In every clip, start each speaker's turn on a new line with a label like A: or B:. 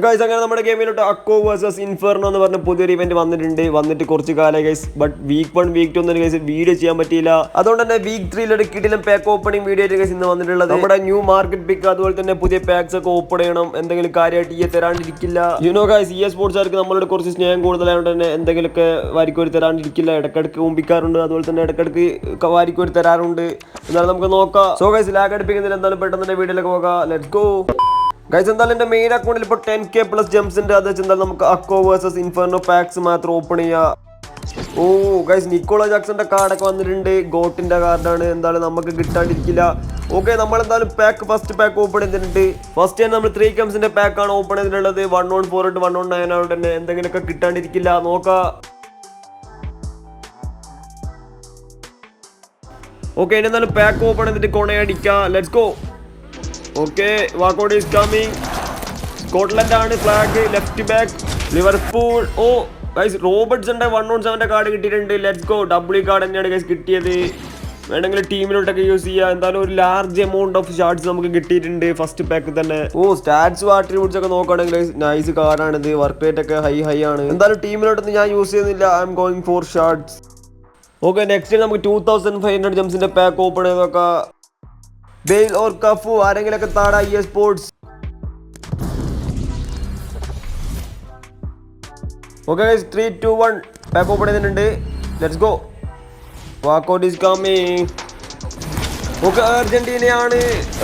A: Guys അങ്ങനെ നമ്മുടെ ഗെയിമിലോട്ട് അക്കോ versus inferno എന്ന് പറഞ്ഞ പുതിയൊരു ഇവന്റ് വന്നിട്ടുണ്ട്. വന്നിട്ട് കുറച്ച് കാലമായി guys but week one week two ഒന്നും ഗൈസ് വീഡിയോ ചെയ്യാൻ പറ്റിയില്ല. അതുകൊണ്ട് തന്നെ വീക്ക് ത്രീയിലൊരു കിടിലും പാക്ക് ഓപ്പണിംഗ് വീഡിയോ ഗൈസ് ഇന്ന് വന്നിട്ടുള്ളത്. നമ്മുടെ ന്യൂ മാർക്കറ്റ് പിക്ക് അതുപോലെ തന്നെ പുതിയ പാക്സ് ഒക്കെ ഓപ്പൺ ചെയ്യണം. എന്തെങ്കിലും കാര്യമായിട്ട് ഈ തരാണ്ടിരിക്കില്ല. യുനോ ഗൈസ് ഇ സ്പോർട്സുകാർക്ക് നമ്മളോട് കുറച്ച് സ്നേഹം കൂടുതലായതുകൊണ്ട് തന്നെ എന്തെങ്കിലുമൊക്കെ വാരിക്കോരി തരാണ്ടിരിക്കില്ല. ഇടക്കിടക്ക് ഊമ്പിക്കാറുണ്ട്. അതുപോലെ തന്നെ ഇടക്കിടക്ക് വാരിക്കോരി തരാറുണ്ട്. എന്നാലും നമുക്ക് നോക്കാം. സോ ഗൈസ് ലാഗ് അടുപ്പിക്കുന്നില്ല എന്തായാലും പെട്ടെന്ന് തന്നെ വീഡിയോയിലേക്ക് പോകാം. ലെറ്റ് ഗോ ഗൈസ് എന്തായാലും മെയിൻ അക്കൗണ്ടിൽ ഇപ്പോൾ ടെൻ കെ പ്ലസ് ജംസിന്റെ അത് വെച്ചാൽ നമുക്ക് അക്കോ വേഴ്സസ് ഇൻഫെർണോ പാക്സ് മാത്രം ഓപ്പൺ ചെയ്യാം. ഓ ഗൈസ് നിക്കോള ജാക്സന്റെ കാർഡൊക്കെ വന്നിട്ടുണ്ട്. ഗോട്ടിന്റെ കാർഡാണ് എന്തായാലും നമുക്ക് കിട്ടാണ്ടിരിക്കില്ല. ഓക്കെ നമ്മൾ എന്തായാലും പാക്ക് ഫസ്റ്റ് പാക്ക് ഓപ്പൺ ചെയ്തിട്ടുണ്ട്. ഫസ്റ്റ് തന്നെ നമ്മൾ ത്രീ കംസിന്റെ ആണ് ഓപ്പൺ ചെയ്തിട്ടുള്ളത്. വൺ ഓൺ ഫോർ ഇട്ട് വൺ ഓൺ നയൻ ആയിട്ട് തന്നെ എന്തെങ്കിലുമൊക്കെ കിട്ടാണ്ടിരിക്കില്ല. നോക്കാം. ഓക്കെ ഇനി എന്തായാലും പാക്ക് ഓപ്പൺ ചെയ്തിട്ട് കൊണയടിക്കാം let's go okay walkout is coming Scotland ആണ് flag left back Liverpool oh guys റോബർട്ട്സിന്റെ one on സെവന്റെ കാർഡ് കിട്ടിയിട്ടുണ്ട്. ലെറ്റ് ഗോ ഡബിൾ കാർഡ് തന്നെയാണ് ഗൈസ് കിട്ടിയത്. വേണമെങ്കിൽ ടീമിലോട്ടൊക്കെ യൂസ് ചെയ്യാം. എന്തായാലും ഒരു ലാർജ് എമൗണ്ട് ഓഫ് ഷാർട്സ് നമുക്ക് കിട്ടിയിട്ടുണ്ട്. ഫസ്റ്റ് പാക്ക് തന്നെ. ഓ സ്റ്റാറ്റ്സ് ആട്രിബ്യൂട്ട്സ് ഒക്കെ നോക്കുകയാണെങ്കിൽ നൈസ് കാർഡാണിത് വർക്ക് റേറ്റ് ഒക്കെ ഹൈ ഹൈ ആണ്. എന്തായാലും ടീമിലോട്ടൊന്നും ഞാൻ യൂസ് ചെയ്യുന്നില്ല. I'm going for shards okay next നമുക്ക് ടൂ തൗസൻഡ് ഫൈവ് ഹൺഡ്രഡ് ജംസിന്റെ പാക്ക് ഓപ്പൺ ചെയ്ത് നോക്കാം. ബെയിൽ ഓർ കഫു ആരെങ്കിലൊക്കെ താടാ EA sports. Okay three two one pack open ചെയ്തിട്ടുണ്ട്. Let's go walkout is coming okay അർജന്റീനയാണ്.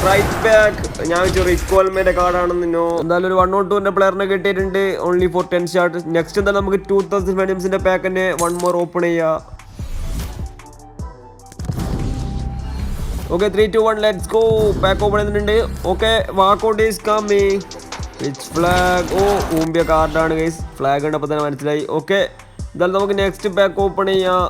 A: Right back ഞാൻ വെച്ചു റിക്വൽമെന്റ് no എന്തായാലും ഒരു വൺ ഓൺ ടൂറിന്റെ പ്ലെയറിനെ കിട്ടിയിട്ടുണ്ട്. Only four ten shard next എന്തായാലും നമുക്ക് ടൂ തൗസൻഡ് ഫൈവ് പാക്ക് തന്നെ വൺ മോർ ഓപ്പൺ ചെയ്യാം. Okay three two one let's go pack open ചെയ്തിട്ടുണ്ട് okay walkout is coming pitch flag oh ഊമ്പിയ കാർഡാണ് ഗൈസ് ഫ്ലാഗ് കണ്ടപ്പോൾ തന്നെ മനസ്സിലായി. ഓക്കെ എന്തായാലും നമുക്ക് നെക്സ്റ്റ് പാക്ക് ഓപ്പൺ ചെയ്യാം.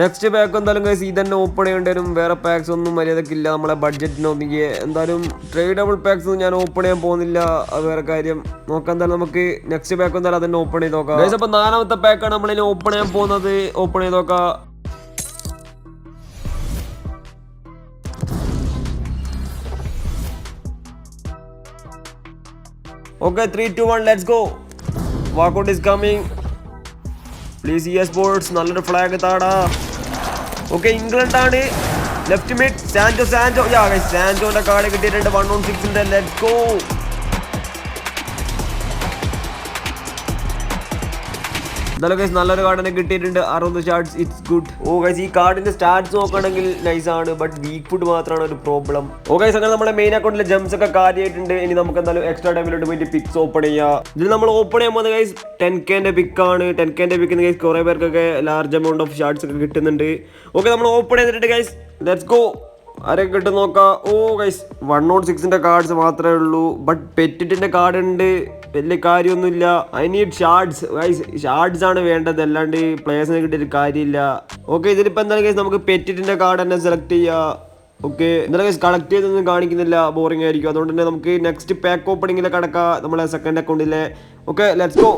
A: നെക്സ്റ്റ് പാക്ക് എന്തായാലും ഗൈസ് ഇതന്നെ ഓപ്പൺ ചെയ്യേണ്ടി വേറെ പാക്സ് ഒന്നും മര്യാദക്കില്ല നമ്മളെ ബഡ്ജറ്റിന് ഒന്നിക്ക് എന്തായാലും ട്രേഡബിൾ പാക്സ് ഒന്നും ഞാൻ ഓപ്പൺ ചെയ്യാൻ പോകുന്നില്ല. അത് വേറെ കാര്യം. നോക്കാം എന്തായാലും നമുക്ക് നെക്സ്റ്റ് പാക്ക് എന്തായാലും അതന്നെ ഓപ്പൺ ചെയ്ത് നോക്കാം. ഗൈസ് അപ്പോൾ നാലാമത്തെ പാക്കാണ് നമ്മളിനി ഓപ്പൺ ചെയ്യാൻ പോകുന്നത്. ഓപ്പൺ ചെയ്ത് നോക്കാം. Okay three two one let's go walkout is coming please EA sports നല്ലൊരു ഫ്ലാഗ് താടാ. ഓക്കെ ഇംഗ്ലണ്ട് ആണ് left mid Sancho Sancho yeah സാൻജോന്റെ card കിട്ടിയിട്ടുണ്ട്. വൺ ഓൺ സിക്സിന്റെ ലെറ്റ്സ് ഗോ എന്തായാലും ഗൈസ് നല്ലൊരു കാർഡിനെ കിട്ടിയിട്ടുണ്ട്. അറുപത് shards it's good oh guys ഈ കാർഡിന്റെ സ്റ്റാർട്സ് നോക്കുകയാണെങ്കിൽ നൈസ് ആണ് ബട്ട് വീക്ക് ഫുഡ് മാത്രമാണ് ഒരു പ്രോബ്ലം ഓ ഗൈസ് അങ്ങനെ നമ്മുടെ മെയിൻ അക്കൗണ്ടിലെ ജംസ് ഒക്കെ കാര്യമായിട്ടുണ്ട് ഇനി നമുക്ക് എന്തായാലും എക്സ്ട്രാ ടൈമിലോട്ട് വേണ്ടി പിക്സ് ഓപ്പൺ ചെയ്യാം. ഇതിൽ നമ്മൾ ഓപ്പൺ ചെയ്യുമ്പോൾ പോകുന്നത് ഗൈസ് ടെൻ കെന്റെ പിക്കാണ് ടെൻ കെന്റെ പിക്ക് ഗൈസ് കുറെ പേർക്കൊക്കെ ലാർജ് എമൗണ്ട് ഓഫ് ഷാർട്സ് ഒക്കെ കിട്ടുന്നുണ്ട്. ഓക്കെ നമ്മൾ ഓപ്പൺ ചെയ്തിട്ടുണ്ട് ഗൈസ് ലെറ്റ്സ് ഗോ ആരെ കിട്ടും നോക്കാം? ഓ ഗൈസ് വൺ നോട്ട് സിക്സിന്റെ കാർഡ്സ് മാത്രമേ ഉള്ളൂ. ബട്ട് പെറ്റിറ്റിന്റെ കാർഡ് ഉണ്ട്. വലിയ കാര്യമൊന്നുമില്ല. I need shards guys shards ആണ് വേണ്ടത്. അല്ലാണ്ട് പ്ലേയേഴ്സിനെ കിട്ടിയൊരു കാര്യമില്ല. ഓക്കെ ഇതിലിപ്പോൾ എന്തായാലും ഗൈസ് നമുക്ക് പെറ്റിറ്റിന്റെ കാർഡ് തന്നെ സെലക്ട് ചെയ്യാം. ഓക്കെ എന്തായാലും ഗൈസ് കളക്ട് ചെയ്തൊന്നും കാണിക്കുന്നില്ല. ബോറിംഗ് ആയിരിക്കും. അതുകൊണ്ട് തന്നെ നമുക്ക് നെക്സ്റ്റ് പാക്ക് ഓപ്പണിങ്ങിലെ കടക്കാം നമ്മളെ സെക്കൻഡ് അക്കൗണ്ടിലെ okay let's go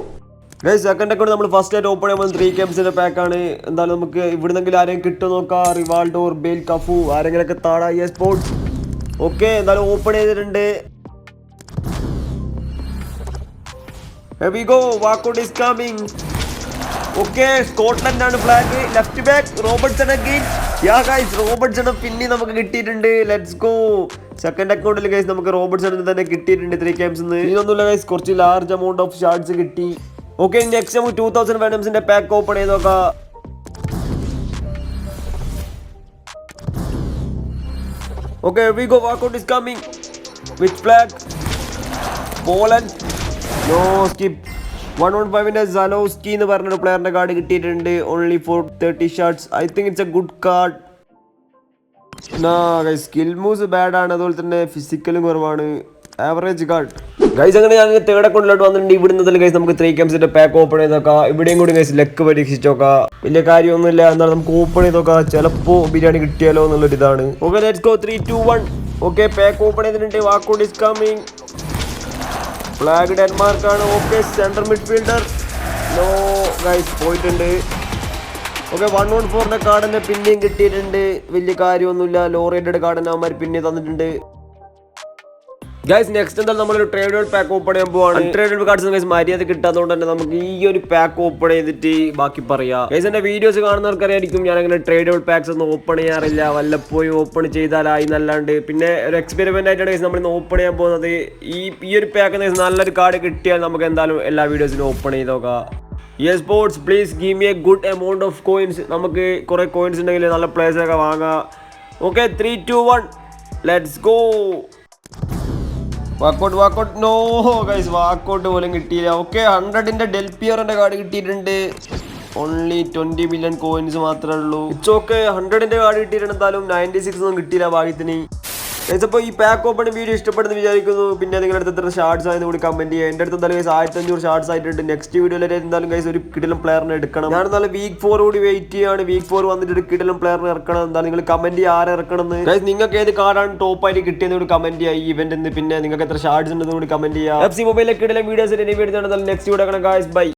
A: guys second account നമ്മൾ ഫസ്റ്റ് ആയിട്ട് ഓപ്പൺ ചെയ്യുമ്പോൾ ത്രീ ഗെയിംസിന്റെ പാക്കാണ് എന്തായാലും നമുക്ക് ഇവിടുന്നെങ്കിലും ആരെയും കിട്ടും നോക്കാം. റിവാൾഡോർ ബേൽ കഫു ആരെങ്കിലൊക്കെ താടാ ഈ സ്പോർട്സ് ഓക്കെ എന്തായാലും ഓപ്പൺ ചെയ്തിട്ടുണ്ട്. Go. Walkout is coming. Okay Scotland ആണ് flag left back Robertson again yeah guys Robertson പിന്നെ നമുക്ക് കിട്ടിയിട്ടുണ്ട്. ലെറ്റ്സ് ഗോ സെക്കൻഡ് അക്കൗണ്ടിൽ ഗൈസ് നമുക്ക് റോബർട്ട്സൺ തന്നെ കിട്ടിയിട്ടുണ്ട് ത്രീ ഗെയിംസ് ഇതൊന്നുമില്ല ഗൈസ് കുറച്ച് ലാർജ് എമൗണ്ട് ഓഫ് ഷാർട്സ് കിട്ടി. ഓക്കെ നെക്സ്റ്റ് നമുക്ക് ടൂ തൗസൻഡ് വേനംസിന്റെ പാക്ക് ഓപ്പൺ ചെയ്ത് നോക്കാം okay we go walkout is coming with flag Poland no skip one one ഫൈവിന്റെ സലോസ്കി എന്ന് പറഞ്ഞൊരു പ്ലെയറിന്റെ കാർഡ് കിട്ടിയിട്ടുണ്ട്. Only four thirty shards I think it's a good card skill moves bad ആണ്. അതുപോലെ തന്നെ ഫിസിക്കലും കുറവാണ്. ആവറേജ് കാർഡ് ഗൈസ് അങ്ങനെ ഞാൻ തേർഡ് അക്കൗണ്ടിലോട്ട് വന്നിട്ടുണ്ട്. ഇവിടുന്ന് ഗൈസ് നമുക്ക് ത്രീ കെംസിന്റെ പാക്ക് ഓപ്പൺ ചെയ്ത് നോക്കാം. ഇവിടെയും കൂടി ഗൈസ് ലെക്ക് പരീക്ഷിച്ച് നോക്കാം. വലിയ കാര്യമൊന്നുമില്ല. എന്നാൽ നമുക്ക് ഓപ്പൺ ചെയ്ത് നോക്കാം. ചിലപ്പോൾ ബിരിയാണി കിട്ടിയാലോ എന്നുള്ളൊരു ഇതാണ്. Okay let's go one pack open ചെയ്തിട്ടുണ്ട്. വാക്കൗട്ട് ഇസ് കമ്മിങ് ഫ്ലാഗ് ആണ്. Okay central midfielder no guys പോയിട്ടുണ്ട്. ഓക്കെ വൺ വൺ കാർഡിന്റെ പിന്നെയും കിട്ടിയിട്ടുണ്ട്. വലിയ കാര്യമൊന്നുമില്ല. ലോ റേറ്റഡ് കാർഡിന് അവന്മാർ പിന്നെ തന്നിട്ടുണ്ട്. ഗൈസ് നെക്സ്റ്റ് എന്തായാലും നമ്മളൊരു ട്രേഡ് പാക്ക് ഓപ്പൺ ചെയ്യാൻ പോവാണ്. ട്രേഡ് കാർഡ്സ് ഗൈസ് മര്യാദ കിട്ടാത്തതുകൊണ്ട് തന്നെ നമുക്ക് ഈ ഒരു പാക്ക് ഓപ്പൺ ചെയ്തിട്ട് ബാക്കി പറയാം. ഗൈസ് എന്റെ വീഡിയോസ് കാണുന്നവർക്കറിയായിരിക്കും ഞാൻ അങ്ങനെ ട്രേഡ് പാക്സ് ഒന്നും ഓപ്പൺ ചെയ്യാറില്ല. വല്ലപ്പോഴും ഓപ്പൺ ചെയ്താലായി നല്ലാണ്ട് പിന്നെ ഒരു എക്സ്പെരിമെന്റ് ആയിട്ടാണ് ഗൈസ് നമ്മൾ ഇന്ന് ഓപ്പൺ ചെയ്യാൻ പോകുന്നത്. ഈ ഈ ഒരു പാക്ക് ഗൈസ് നല്ലൊരു കാർഡ് കിട്ടിയാൽ നമുക്ക് എന്തായാലും എല്ലാ വീഡിയോസിനും ഓപ്പൺ ചെയ്ത് നോക്കാം. EA sports please give me a good amount of coins നമുക്ക് കുറേ കോയിൻസ് ഉണ്ടെങ്കിൽ നല്ല ഒക്കെ വാങ്ങാം. Okay three two one let's go walkout walkout. No guys walkout പോലും കിട്ടിയില്ല. ഓക്കെ ഹൺഡ്രഡിന്റെ ഡെൽപിയറിന്റെ കാർഡ് കിട്ടിയിട്ടുണ്ട്. ഓൺലി ട്വന്റി മില്യൺ കോയിൻസ് മാത്രമേ ഉള്ളൂ. ഇറ്റ്സ് ഓക്കെ ഹൺഡ്രഡിന്റെ കാർഡ് കിട്ടിയിട്ടുണ്ട്. എന്തായാലും നയന്റി സിക്സ് ഒന്നും കിട്ടിയില്ല ഭാഗ്യത്തിന്. ഗൈസ് അപ്പോൾ ഈ പാക്ക് ഓപ്പൺ വീഡിയോ ഇഷ്ടപ്പെടുന്നു വിചാരിക്കുന്നു. പിന്നെ നിങ്ങളുടെ അടുത്ത് എത്ര ഷാർട്സ് ആയെന്ന് കൂടി കമന്റ് ചെയ്യുക. എന്റെ അടുത്ത് എന്തായാലും ആയിരത്തി അഞ്ഞൂറ് ഷാർട്സ് ആയിട്ടുണ്ട്. നെക്സ്റ്റ് വീഡിയോയിൽ എന്തായാലും കൈസ് ഒരു കിടിലം പ്ലെയറിനെ എടുക്കണം. ഞാൻ എന്നാലും വീക്ക് ഫോർ കൂടി വെയിറ്റ് ചെയ്യാണ്. വീക്ക് ഫോർ വന്നിട്ട് ഒരു കിടിലം പ്ലെയറിനെ ഇറക്കണം. എന്തായാലും നിങ്ങൾ കമന്റ് ചെയ്യുക ആരെ ഇറക്കണം എന്ന് നിങ്ങൾക്ക് ഏത് കാർഡാണ് ടോപ്പ് ആയിട്ട് കിട്ടിയെന്ന് കൂടി കമന്റ് ചെയ്യുക ഈ ഇവന്റ് പിന്നെ നിങ്ങൾക്ക് എത്ര ഷാർട്സ് ഉണ്ടെന്ന് കൂടി കമന്റ് ചെയ്യുക എഫ് സി മൊബൈലിലെ കിടിലം വീഡിയോസ് ഇനി video next video guys bye